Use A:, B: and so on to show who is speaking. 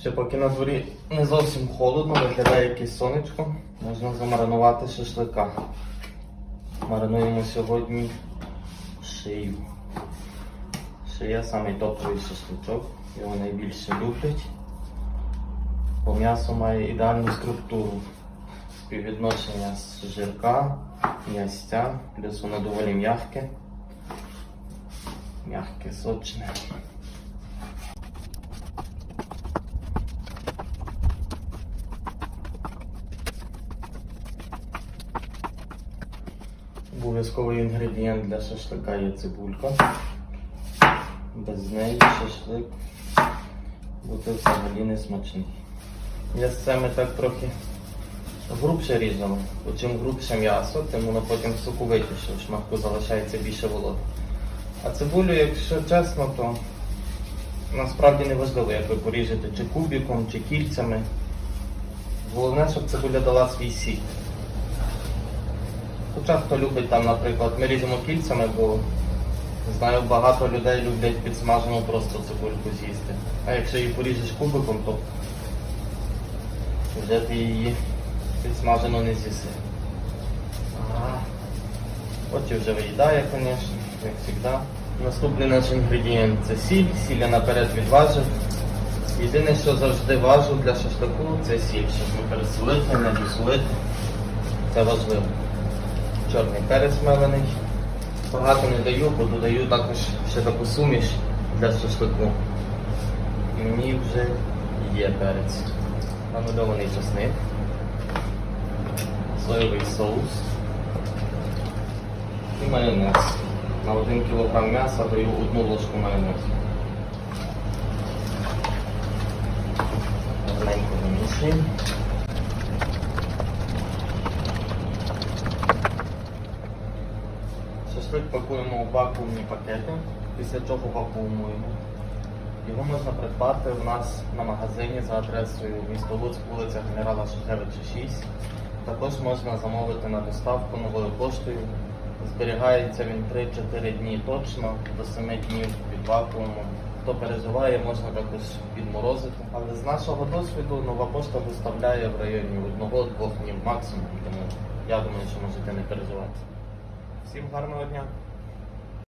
A: Ще поки на дворі не зовсім холодно, виглядає якесь сонечко, можна замаринувати шашлика. Маринуємо сьогодні шию. Шия самий топовий шашличок, його найбільше люблять. Бо м'ясо має ідеальну структуру. Співвідношення з жирка, м'ястя, плюс воно доволі м'яке. М'яке, сочне. Обов'язковий інгредієнт для шашлика є цибулька. Без неї шашлик буде взагалі не смачний. Цими так трохи грубше різано. Бо чим грубше м'ясо, тим воно потім соковитіше, в шматку залишається більше вологи. А цибулю, якщо чесно, то насправді не важливо, як ви поріжете чи кубиком, чи кільцями. Головне, щоб цибуля дала свій сік. Хоча хто любить там, наприклад, ми ріжемо кільцями, бо знаю, багато людей люблять підсмажену просто цибульку з'їсти. А якщо її поріжеш кубиком, то вже ти її підсмажену не з'їси. Ага. От і вже виїдає, звісно, як завжди. Наступний наш інгредієнт це сіль. Сіль я наперед відважив. Єдине, що завжди важу для шашлику, це сіль, щоб не пересолити, не досолити. Це важливо. Чорний перець мелений. Багато не даю, бо додаю також ще таку суміш для шашлику. І мені вже є перець. Намальований чесник, соєвий соус і майонез. На 1 кг м'яса даю одну ложку майонезу. Гарненько вимішуємо. Шашлик пакуємо у вакуумні пакети, після чого вакуумуємо. Його можна придбати у нас на магазині за адресою місто Луцьк, вулиця Генерала Шухевича 6. Також можна замовити на доставку новою поштою. Зберігається він 3-4 дні точно, до 7 днів під вакуумом. Хто переживає, можна також підморозити. Але з нашого досвіду нова пошта доставляє в районі 1-2 днів максимум, тому я думаю, що можете не переживати. Всім гарного дня!